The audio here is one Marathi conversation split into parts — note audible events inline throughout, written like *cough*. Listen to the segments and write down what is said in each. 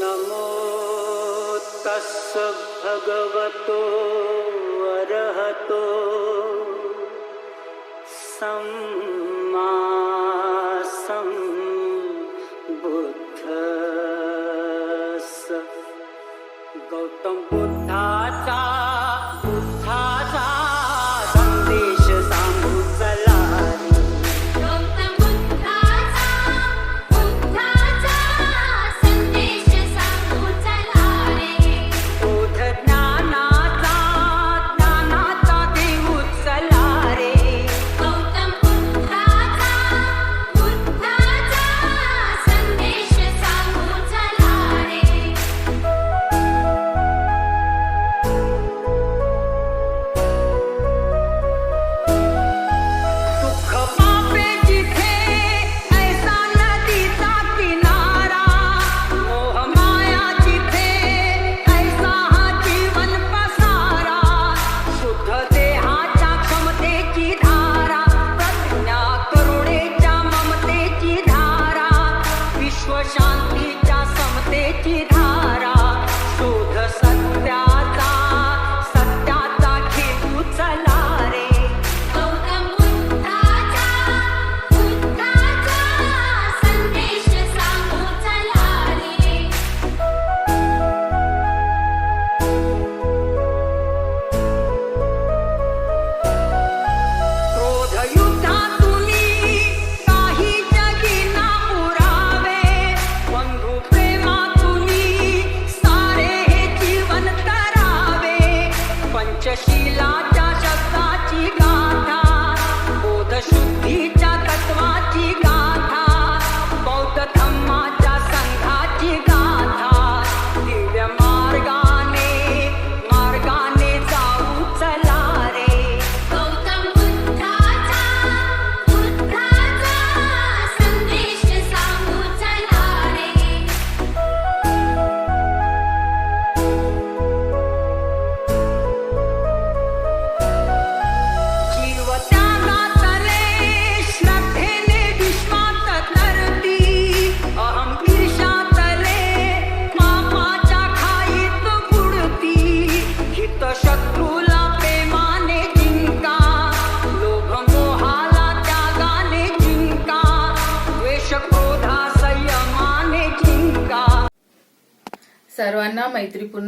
नमो तस्स भगवतो अरहतो सम्मा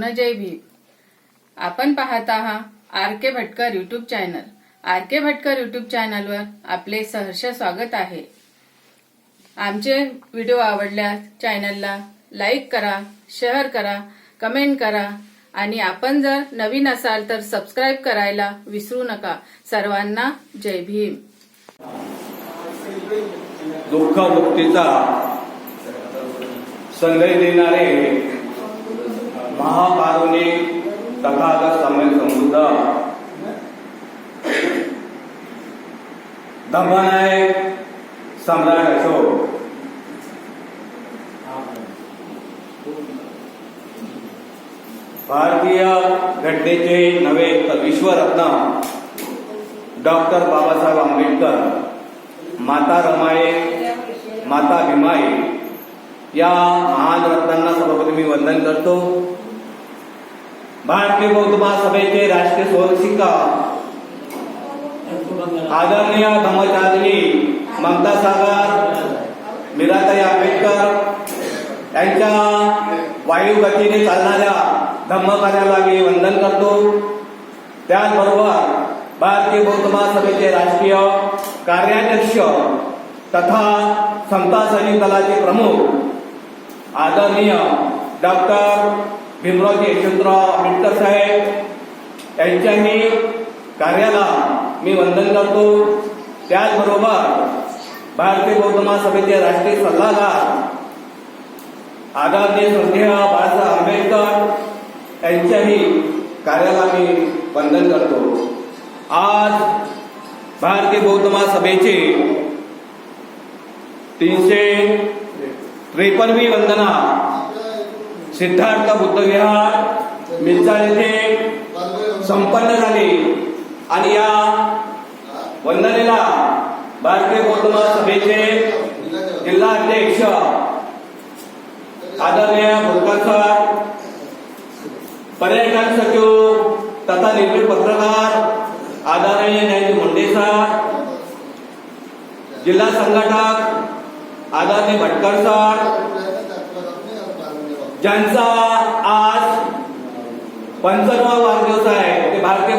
मैत्रीपूर्ण जय भीम आपण पाहत आहात R K Bhatkar YouTube channel R K Bhatkar YouTube चॅनलवर आपले सहर्ष स्वागत आहे. आमचे व्हिडिओ आवडल्यास चॅनलला लाईक करा शेअर करा कमेंट करा आणि आपण जर नवीन असाल तर सबस्क्राईब करायला विसरू नका. सर्वांना जय भीम. दुःख मुक्तीचा संदेश देणारे महाकारुणिक तथागत समय समृद्ध. धम्मनायक सम्राट अशोक. भारतीय घटनेचे नवे तर विश्वरत्न. डॉक्टर बाबासाहेब आंबेडकर माता रमाई माता भीमाई या महान रत्नांना सर्वप्रथम मी वंदन करतो. भारतीय बौद्ध महासभेचे राष्ट्रीय स्वरक्षिका आदरणीय धम्मचारिणी ममता सागर मीराताई आंबेडकर यांच्या वायुगतीने चालणाऱ्या धम्मकार्याला मी वंदन करतो. त्याचबरोबर भारतीय बौद्ध महासभेचे राष्ट्रीय कार्याध्यक्ष तथा समता सैनिक दलाचे प्रमुख आदरणीय डॉक्टर भीमरावजी यशवंतराव आंबेडकर साहेब यांच्याही कार्याला मी वंदन करतो. त्याचबरोबर भारतीय बौद्ध महासभेचे राष्ट्रीय सल्लागार आगामी श्रद्धेय बाळासाहेब आंबेडकर यांच्याही कार्याला मी वंदन करतो. आज भारतीय बौद्ध महासभेचे तीनशे त्रेपन्नवी वंदना सिद्धार्थ बुद्धविहार विहार येथे संपन्न झाली. आणि या वंदनेला भारतीय बौद्ध सभेचे जिल्हा अध्यक्ष आदरणीय बोलकर पर्यटन सचिव तथा निर्भीड पत्रकार आदरणीय न्यायजी मुंडे सर जिल्हा संघटक आदरणीय भटकर सर ज्यांचा आज पंचावन्नवा वाढदिवस आहे, ते भारतीय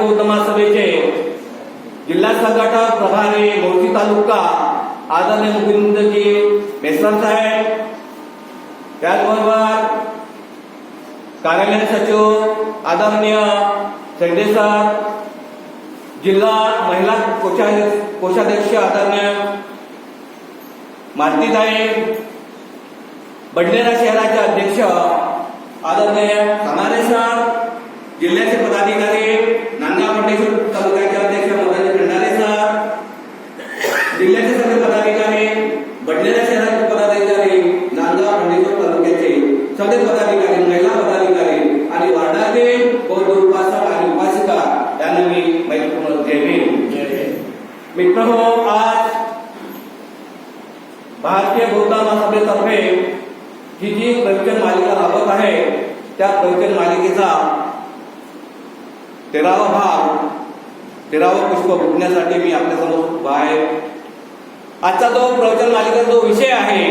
जिल्हा संघटक प्रभारी तालुका आदरणीय मुकुंदजी मेश्राम साहेब, त्याचबरोबर कार्यालय सचिव आदरणीय शेंडे सर जिल्हा महिला कोषाध्यक्ष कोषाध्यक्ष आदरणीय मालतीताई बडनेरा शहराचे अध्यक्ष आदरणीय समारे सर जिल्ह्याचे पदाधिकारी नांदगाव खंडेश्वर तालुक्याचे अध्यक्ष मदन भंडारे सर जिल्ह्याचे सगळे पदाधिकारी बडनेरा शहराचे पदाधिकारी नांदगाव खंडेश्वर तालुक्याचे सगळे पदाधिकारी महिला पदाधिकारी आणि वार्डाचे बौद्ध उपासक आणि उपासिका यांना मी मैत्रीपूर्ण जय भीम मित्र हो आज भारतीय बौद्ध महासभेतर्फे ही जी प्रवचन मालिका राबत आहे त्या प्रवचन मालिकेचा तेरावा भाग तेरावं पुष्प बघण्यासाठी मी आपल्यासमोर उभा आहे आजचा जो प्रवचन मालिकेचा जो विषय आहे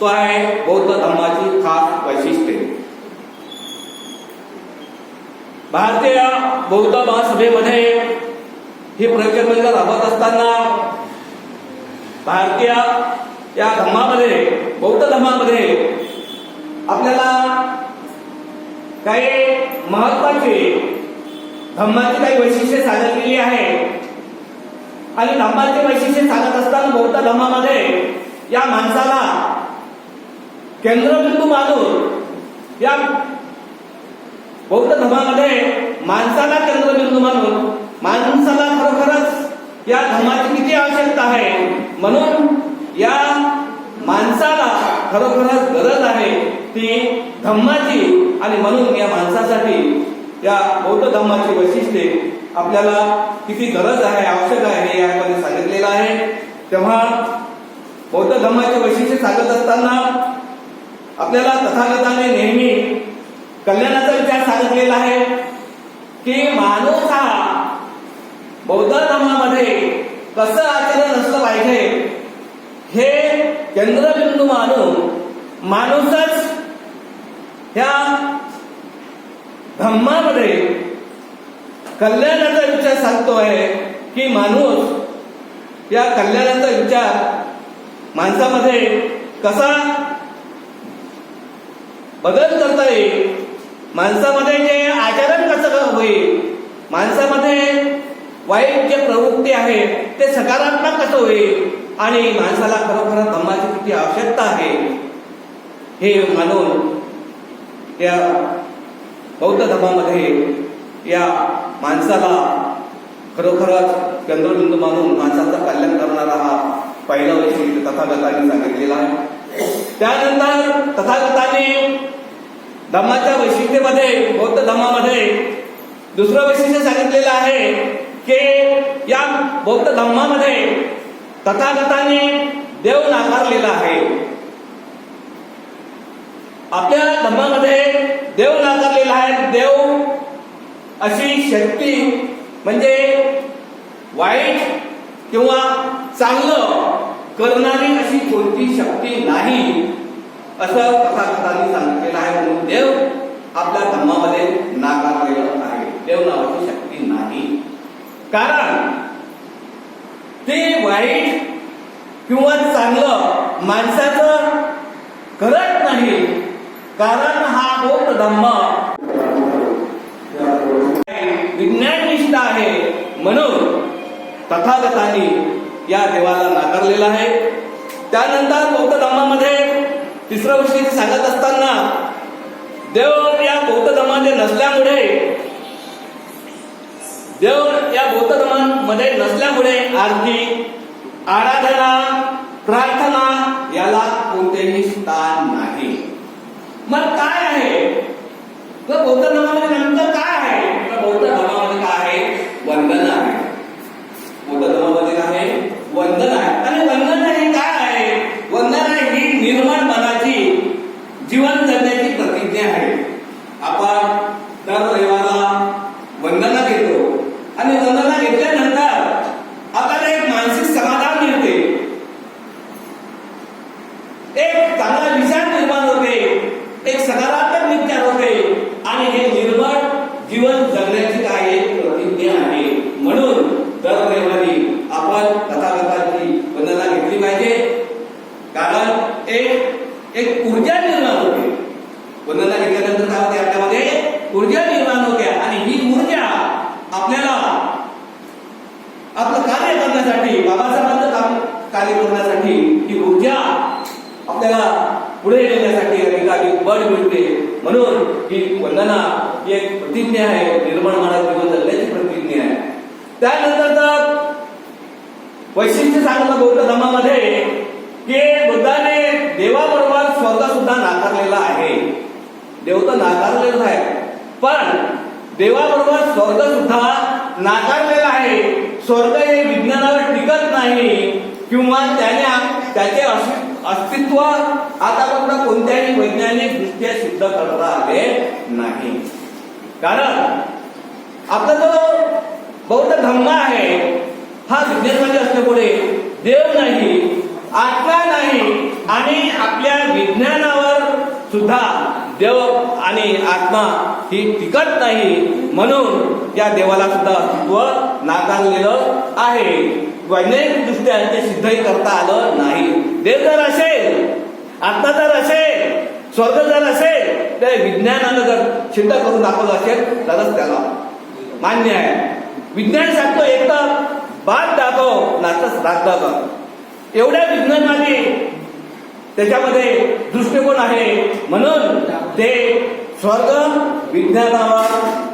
तो आहे बौद्ध धर्माची खास वैशिष्ट्ये भारतीय बौद्ध महासभेमध्ये ही प्रवचन मालिका राबत असताना भारतीय या धर्मामध्ये बौद्ध आपल्याला काही महत्त्वाचे धम्माची काही वैशिष्ट्ये सांगितलेली आहे. आणि धम्माचे वैशिष्ट्ये सांगत असताना बौद्ध धम्मामध्ये या माणसाला केंद्रबिंदू मानून या बौद्ध धर्मामध्ये माणसाला केंद्रबिंदू मानून माणसाला खरोखरच या धर्माची किती आवश्यकता आहे? म्हणून या माणसाला खरोखरच गरज आहे ती धम्माची. आणि म्हणून या माणसासाठी या बौद्ध धम्माची वैशिष्ट्ये आपल्याला किती गरज आहे आवश्यक आहे हे यामध्ये सांगितलेलं आहे. तेव्हा बौद्ध धम्माचे वैशिष्ट्य सांगत असताना आपल्याला तथागताने नेहमी कल्याणाचा विचार सांगितलेला आहे की माणूस हा बौद्ध धर्मामध्ये कसं आचरण असलं पाहिजे? हे केंद्रबिंदू मानून माणूसच ह्या धम्मामध्ये कल्याणाचा विचार सांगतो आहे की माणूस या कल्याणाचा विचार माणसामध्ये कसा बदल करता येईल? माणसामध्ये जे आचरण कसं होईल? माणसामध्ये वाईट जे प्रवृत्ती आहे ते सकारात्मक कसं होईल? आणि माणसाला खरोखर धम्माची किती आवश्यकता आहे? हे मानून या बौद्ध धर्मामध्ये या माणसाला खरोखरच केंद्रबिंदू मानून माणसाचं कल्याण करणारा हा पहिला वैशिष्ट्य तथागतांनी सांगितलेला आहे. त्यानंतर तथागतांनी धर्माच्या वैशिष्ट्यमध्ये बौद्ध धर्मामध्ये दुसरं वैशिष्ट्य सांगितलेलं आहे की या बौद्ध धम्मामध्ये तथागताने देव नाकारलेला आहे. आपल्या धम्मामध्ये देव नाकारलेला आहे. देव अशी शक्ती म्हणजे वाईट किंवा चांगलं करणारी अशी कोणती शक्ती नाही असं तथागतांनी सांगितलेलं आहे. म्हणून देव आपल्या धम्मामध्ये नाकारलेला आहे. देव नावाची शक्ती नाही. कारण ते वाईट किंवा चांगलं माणसाचं करत नाही. कारण हा बौद्ध धम्म विज्ञाननिष्ठ आहे. म्हणून तथागतांनी या देवाला नाकारलेला आहे. त्यानंतर बौद्ध धम्मामध्ये तिसरं गोष्टी सांगत असताना देव या बौद्ध धर्मामध्ये नसल्यामुळे देव या बौद्ध धर्मामध्ये नसल्यामुळे आरती आराधना प्रार्थना याला कोणतेही स्थान नाही. मग काय आहे? बौद्ध धर्मामध्ये नंतर काय आहे? बौद्ध धर्मामध्ये काय आहे? वंदन आहे. बौद्ध धर्मामध्ये काय आहे? वंदन आहे. आणि वंदन हे काय आहे? वंदन ही निर्मळ मनाची जीवन जगण्याची प्रतिज्ञा आहे आपण दर रविवारा वंदना घेतो आणि वंदना घेतल्यानंतर आपल्याला एक मानसिक समाधान मिळते एक चांगला विचार निर्माण होते एक सकारात्मक विचार होते आणि हे निर्मळ जीवन जगण्याची काय एक प्रतिज्ञा आहे म्हणून दर रविवारी आपण तथागताची वंदना घेतली पाहिजे कारण एक एक ऊर्जा निर्माण होते. वंदना घेतल्यानंतर काय होते आपल्यामध्ये ऊर्जा निर्माण होते आणि ही ऊर्जा आपल्याला आपलं कार्य करण्यासाठी बाबासाहेबांचं काम कार्य करण्यासाठी ही ऊर्जा आपल्याला पुढे येण्यासाठी अधिकाधिक बळ मिळते. म्हणून ही वंदना ही एक प्रतिज्ञा आहे. निर्माण मानव जीवन जगण्याची प्रतिज्ञा आहे. त्यानंतर तर वैशिष्ट्य सांगितलं बौद्ध धर्मामध्ये की बुद्धाने देवाबरोबर स्वतः सुद्धा नाकारलेला आहे. देव तर नाकारलेला आहे. पण देवाबरोबर स्वर्ग सुद्धा नाकारलेला आहे. स्वर्ग हे विज्ञानावर टिकत नाही. किंवा त्याने त्याचे अस्तित्व आतापर्यंत कोणत्याही वैज्ञानिक दृष्ट्या सिद्ध करता आले नाही. कारण आपला जो बौद्ध धम्म आहे हा विज्ञानवादी असल्यामुळे देव नाही आत्मा नाही आणि आपल्या विज्ञानावर सुद्धा देव आणि आत्मा ही टिकत नाही. म्हणून या देवाला सुद्धा अस्तित्व नाकारलेलं आहे. वैज्ञानिक दृष्ट्या ते सिद्धही करता आलं नाही. देव जर असेल आत्मा जर असेल स्वर्ग जर असेल तर विज्ञानानं जर सिद्ध करून दाखवलं असेल तरच त्याला मान्य आहे. विज्ञान सांगतो एक तर बाग दाखव नाच राग दाखव. एवढ्या विज्ञानवादी त्याच्यामध्ये दृष्टिकोन आहे. म्हणून ते स्वर्ग विज्ञानावर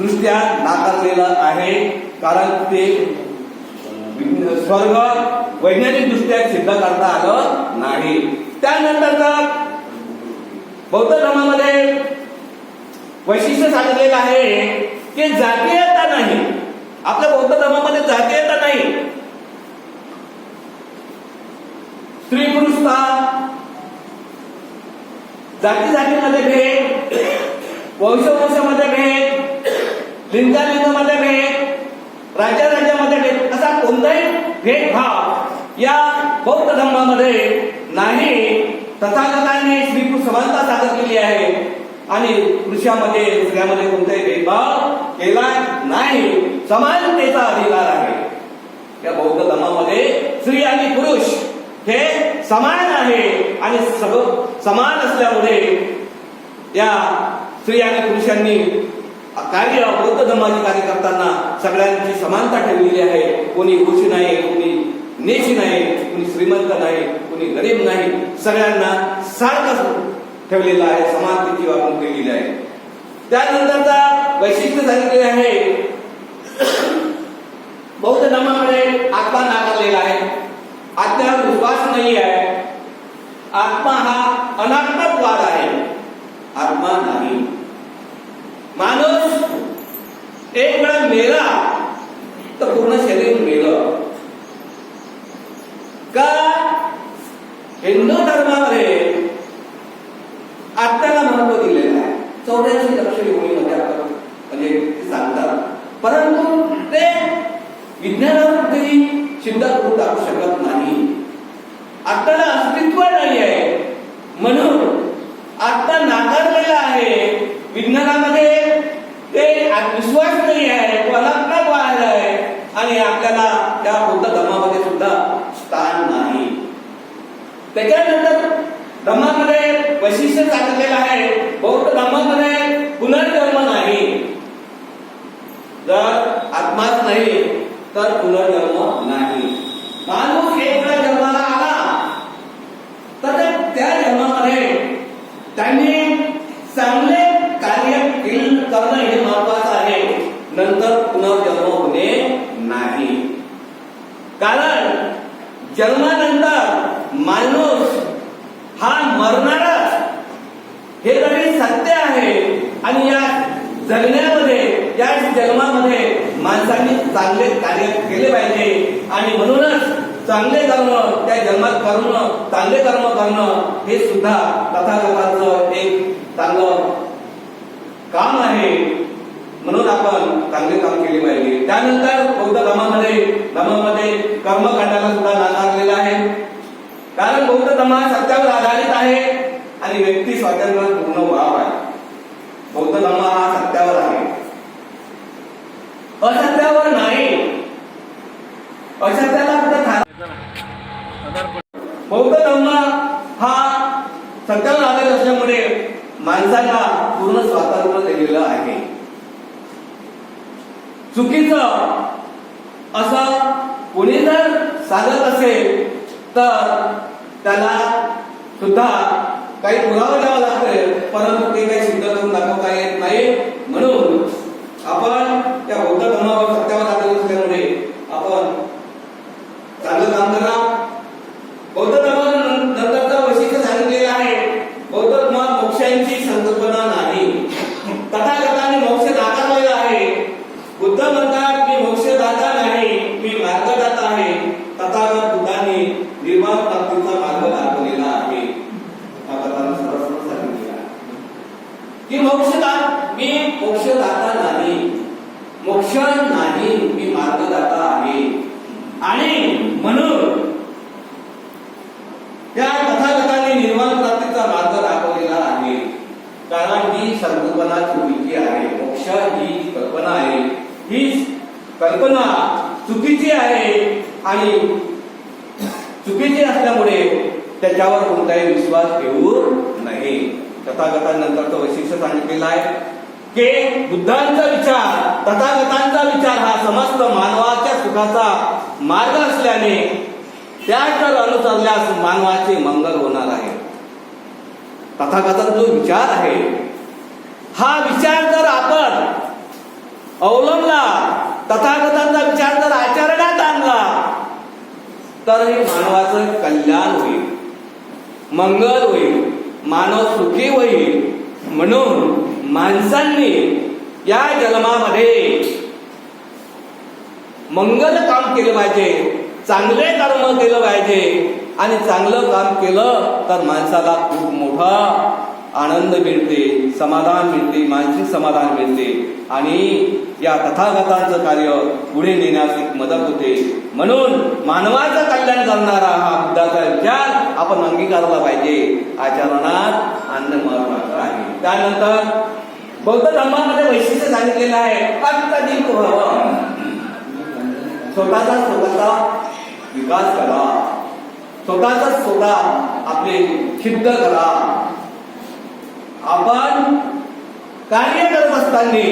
दृष्ट्या नाकारलेलं आहे. कारण ते विज्ञ- स्वर्ग वैज्ञानिक दृष्ट्या सिद्ध करता आलं नाही. त्यानंतर बौद्ध धर्मामध्ये वैशिष्ट्य सांगितलेलं आहे की जातीयता नाही. आपल्या बौद्ध धर्मामध्ये जातीयता नाही. स्त्री पुरुष जाती जातीमध्ये भेद वंश वंशामध्ये भेद लिंगालिंगामध्ये भेद राज्या राज्यामध्ये भेद असा कोणताही भेदभाव या बौद्ध धर्मामध्ये नाही. तथागतांनी स्त्री पुरुष समानता सादर केली आहे आणि पुरुषामध्ये स्त्रियामध्ये कोणताही भेदभाव केला नाही. समानतेचा अधिकार आहे. या बौद्ध धर्मामध्ये स्त्री आणि पुरुष हे समान आहे आणि सगळं समान असल्यामुळे या स्त्री आणि पुरुषांनी कार्य बौद्ध धर्माचे कार्य करताना सगळ्यांची समानता ठेवलेली आहे. कोणी ऋषी नाही कोणी नेशी नाही कोणी श्रीमंत नाही कोणी गरीब नाही. सगळ्यांना सारखं ठेवलेलं आहे समानतेची वागणूक केलेली आहे. त्यानंतरचा वैशिष्ट्य सांगितले आहे. *coughs* बौद्ध धर्मामध्ये आत्मा नाकारलेला आहे. आत्म्यावर विश्वास नाही आहे. आत्मा हा अनात्मकवाद आहे. आत्मा नाही. माणूस एक वेळा मेला तर पूर्ण शरीर मेलं. का? हिंदू धर्मामध्ये आत्म्याला महत्त्व दिलेलं आहे. चौऱ्याऐंशी आत्म्याला अस्तित्व नाही आहे. म्हणून आत्मा नाकारलेला आहे विज्ञानामध्ये ते विश्वास नाही आहे तो अनात्मक वाढला आहे? आणि आपल्याला त्या बौद्ध धर्मामध्ये सुद्धा स्थान नाही. त्याच्यानंतर धर्मामध्ये वैशिष्ट्य सांगितलेलं आहे. बौद्ध धर्मामध्ये पुनर्जन्म नाही. जर आत्माच नाही तर पुनर्जन्म नाही माणूस एक वेळा जन्माला आला तर त्या जन्मामध्ये त्यांनी चांगले कार्य केल- करणं हे महत्वाचं आहे नंतर पुनर्जन्म होणे नाही कारण जन्मानंतर माणूस हा मरणारच हे जरी सत्य आहे आणि या जगण्यामध्ये या जन्मामध्ये माणसांनी चांगले कार्य केले पाहिजे आणि म्हणूनच चांगले कर्म त्या जन्मात कर्म चांगले कर्म करणं हे सुद्धा तथागताचं एक चांगलं काम आहे म्हणून आपण चांगले काम केले पाहिजे त्यानंतर बौद्ध धर्मामध्ये धर्मामध्ये कर्मकांडाला सुद्धा नाकारलेला आहे. कारण बौद्ध धर्म हा सत्यावर आधारित आहे आणि व्यक्ती स्वातंत्र्य पूर्ण व्हाव आहे. बौद्ध धर्म हा सत्यावर आहे. असत्यावर नाही. असत्याला बौद्ध धर्म हा सत्यावर आधारित असल्यामुळे माणसाला पूर्ण स्वातंत्र्य दिलेलं आहे. चुकीचं. असं कोणी जर सांगत असेल तर त्याला सुद्धा काही पुरावा द्यावा लागतोय. परंतु ते काही सिद्ध करून दाखवता येत नाही म्हणून आपण त्या बौद्ध धर्मावर सत्यावर आधारित असल्यामुळे आपण चांगलं काम करा बौद्ध धर्मानंतरचं वैशिष्ट्य सांगितलेलं आहे बौद्ध धर्मात मोक्षांची संकल्पना नाही तथागताने मोक्ष नाकारलेला आहे बुद्ध म्हणतात मी मोक्षदाता नाही मी मार्गदाता आहे तथागत बुद्धाने निर्माण प्राप्तीचा मार्ग दाखवलेला आहे तथागताने सरळ सरळ सांगितलेला आहे. की मोक्षदा मी मोक्षदाता नाही मोक्ष नाही मी मार्गदाता आहे आणि म्हणून त्या तथागताने निर्वाण प्राप्तीचा मार्ग दाखवलेला आहे कारण ही संकल्पना चुकीची आहे मोक्ष ही कल्पना आहे. ही कल्पना चुकीची आहे आणि चुकीची असल्यामुळे त्याच्यावर कोणताही विश्वास ठेवू नये. तो वैशिष्ट्य सांगितलेलं आहे की बुद्धांचा विचार तथागतांचा विचार हा समस्त मानवाच्या सुखाचा मार्ग असल्याने त्या जर अनुसरल्यास मानवाचे मंगल होणार आहे. तथागताचा जो विचार आहे हा विचार जर आपण अवलंबला तथागतांचा विचार जर आचरणात आणला तर हे मानवाचं कल्याण होईल मंगल होईल मानव सुखी होईल. म्हणून माणसांनी या जन्मामध्ये मंगल काम केलं पाहिजे चांगले कर्म केलं पाहिजे आणि चांगलं काम केलं तर माणसाला खूप मोठा आनंद मिळते समाधान मिळते मानसिक समाधान मिळते. आणि या तथागतांचं कार्य पुढे नेण्यास एक मदत होते. म्हणून मानवाचं कल्याण करणारा हा बुद्धाचा विचार आपण अंगीकारला पाहिजे. आचरणात आणणं महत्वाचं आहे. त्यानंतर बौद्ध धर्मामध्ये वैशिष्ट्य सांगितलेलं आहे अत्यधिक स्वतःचा स्वतःचा विकास करा. स्वतःचा स्वतः आपले सिद्ध करा. आपण कार्य करत असताना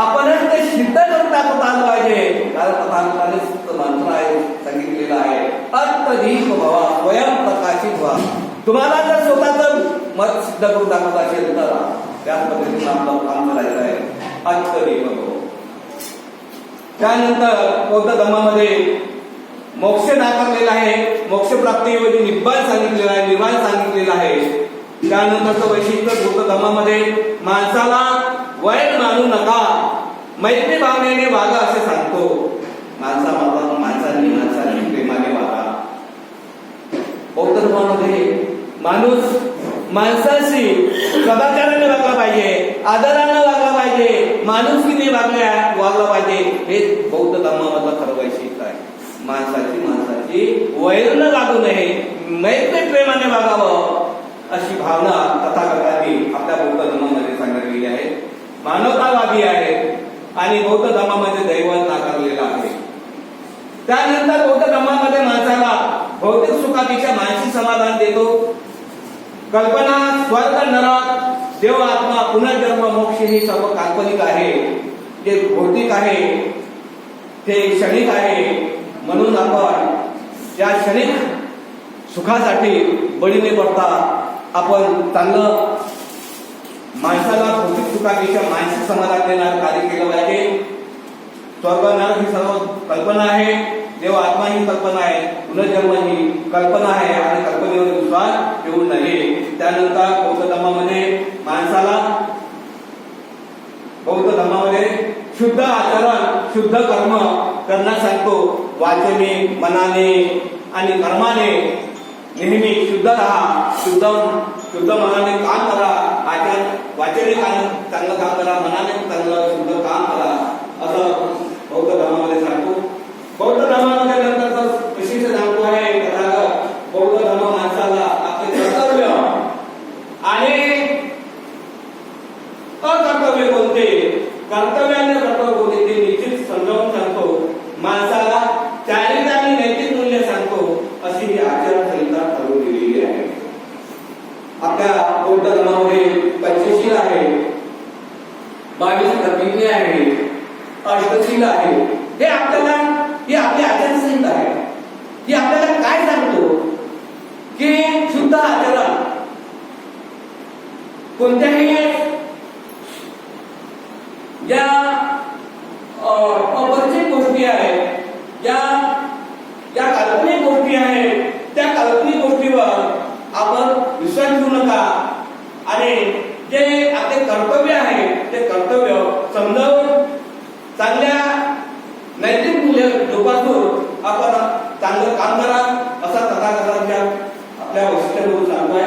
आपणच ते सिद्ध करून दाखवत आलं पाहिजे कारण तथागताने मंत्र आहे सांगितलेलं आहे. अत्यधिक व्हावा स्वयं प्रकाशित व्हा. तुम्हाला जर स्वतःच मत सिद्ध करून दाखवत असेल तर त्याच पद्धतीने आपलं काम करायचं आहे. अत्यधिक त्यानंतर बौद्ध धर्मामध्ये मोक्ष नाकारलेला आहे. मोक्ष प्राप्तीऐवजी निब्बाण सांगितलेला आहे निर्वाण सांगितलेला आहे. त्यानंतरचं वैशिष्ट्य बौद्ध धर्मामध्ये माणसाला वैर मानू नका. मैत्री भावनेने वागा असे सांगतो. माणसा बाबा माणसांनी माणसांनी प्रेमाने वागा. बौद्धधर्मामध्ये माणूस माणसाशी सदाचाराने वागला पाहिजे आदरानं वागला पाहिजे माणूस किती वागल्या वागला पाहिजे हे बौद्ध धर्मामधलं खरं वैशिष्ट्य आहे. माणसाची माणसाची वैरनं लागू नये. मैत्री प्रेमाने वागावं अशी भावना तथागतांनी आपल्या बौद्ध धर्मामध्ये सांगितलेली आहे. मानवतावादी आहे आणि बौद्ध धर्मामध्ये दैवत नाकारलेलं आहे. त्यानंतर बौद्ध धर्मामध्ये माणसाला भौतिक सुखापेक्षा मानसिक समाधान देतो. कल्पना स्वर्ग नरक देव आत्मा पुनर्जन्म मोक्ष हे सर्व काल्पनिक आहे. जे भौतिक आहे ते क्षणिक आहे. म्हणून आपण त्या क्षणिक सुखासाठी बळीने पडता आपण चांगलं माणसाला भौतिक सुखापेक्षा मानसिक समाधान देणार कार्य केलं पाहिजे. स्वर्ग नरक ही सर्व कल्पना आहे. देव आत्मा ही कल्पना आहे. पुनर्जन्म ही कल्पना आहे आणि कल्पनेवर विश्वास ठेवू नये त्यानंतर बौद्ध धर्मामध्ये माणसाला बौद्ध धर्मामध्ये शुद्ध आचरण शुद्ध कर्म करण्यास सांगतो वाचने मनाने आणि कर्माने नेहमी शुद्ध राहा शुद्ध शुद्ध मनाने काम करा आचार वाचने काम चांगलं काम करा मनाने चांगलं शुद्ध काम करा. असं बौद्ध धर्मामध्ये सांगतो. बौद्ध धर्मामध्ये नंतर तर विशिष्ट सांगतो आहे तथागत बौद्ध धर्म माणसाला आपले कर्तव्य आणि अकर्तव्य कोणते? कर्तव्याने कर्तव्य कोणते ते निश्चित समजावून सांगतो माणसाला चारित्र्य आणि नैतिक मूल्य सांगतो अशी ही आचरण संहिता ठरवून दिलेली आहे आपल्या बौद्ध धर्मामध्ये पंचशील आहे बावीस प्रतिज्ञे आहे अष्टशील आहे हे आपल्याला ही आपली आचरण संहिता आहे ही आपल्याला काय सांगतो की शुद्ध आचरण कोणत्याही ज्या अ, अपरिचित गोष्टी आहेत ज्या ज्या काल्पनिक गोष्टी आहेत त्या काल्पनिक गोष्टीवर आपण विश्वास ठेवू नका आणि जे आपले कर्तव्य आहे ते कर्तव्य समजावून चांगल्या नैतिक मूल्य जोपासून आपण चांगलं काम करा असा तथागतांच्या आपल्या वैशिष्ट्यावरून सांगतोय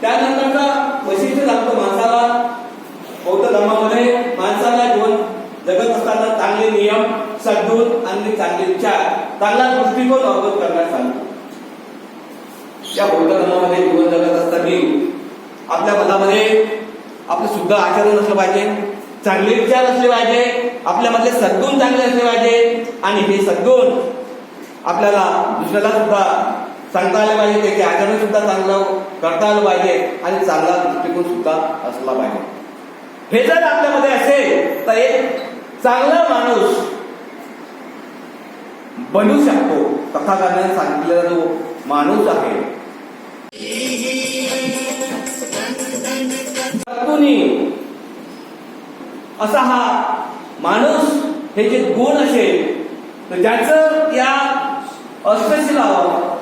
त्यानंतरचा वैशिष्ट्य सांगतो माणसाला बौद्ध धर्मामध्ये माणसाला जीवन जगत असताना चांगले नियम सद्गुण आणि चांगले विचार चांगला दृष्टिकोन अवगत करण्यास सांगतो या बौद्ध धर्मामध्ये जीवन जगत असताना आपल्या मनामध्ये आपलं गुण आचरण असलं पाहिजे. चांगले विचार असले पाहिजे. आपल्यामधले सद्गुण चांगले असले पाहिजे. आणि हे सद्गुण आपल्याला दुसऱ्याला सुद्धा सांगता आले पाहिजे. त्याचे आचरण सुद्धा चांगलं करता आलं पाहिजे. आणि चांगला दृष्टिकोन सुद्धा असला पाहिजे. हे जर आपल्यामध्ये असेल तर एक चांगला माणूस बनू शकतो. कथाकारणाने सांगितलेला जो माणूस आहे. सद्गुणी असा हा माणूस हे जे गुण असेल तर ज्याचं या अष्टशिलावर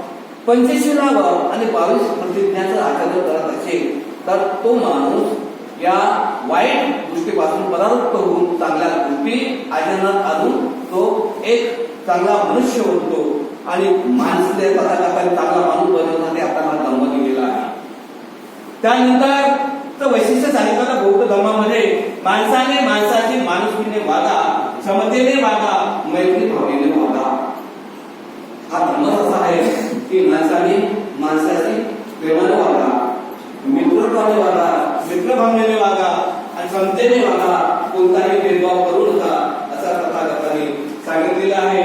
पंचशिलावर आणि बावीस प्रतिज्ञाचं आचरण करत असेल तर तो माणूस या वाईट गोष्टीपासून परावृत्त होऊन चांगल्या गोष्टी आचरणात आणून तो एक चांगला मनुष्य होतो आणि माणसाला चांगला माणूस बनवण्यासाठी आपल्याला जन्म दिलेला आहे. त्यानंतर तर वैशिष्ट्य सांगितलं बौद्ध धर्मामध्ये माणसाने माणसाची माणुसकीने वागा क्षमतेने वागा मैत्री भावनेने वागा हा धर्म असा आहे की माणसाने माणसाची प्रेमाने वागा मित्रत्वाने वागा मित्रभावनेने वागा आणि क्षमतेने वागा. कोणताही भेदभाव करू नका असा तथागताने सांगितलेला आहे.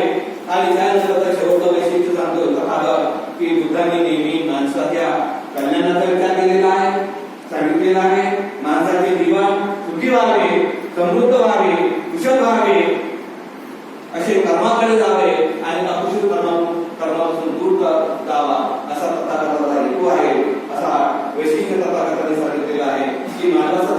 आणि त्यानंतर आता शेवटचं वैशिष्ट्य सांगतो. तथागत की बुद्धाने नेहमी माणसाच्या कल्याणाचा विचार केलेला आहे सांगितलेला आहे. सुखी व्हावे समृद्ध व्हावे कुशल व्हावे असे कर्माकडे जावे आणि अकुशल कर्मा कर्मापासून दूर जावा असा तथागताचा हेतू आहे. असा वैशिष्ट्य तथागताने सांगितलेला आहे. की मानवाचं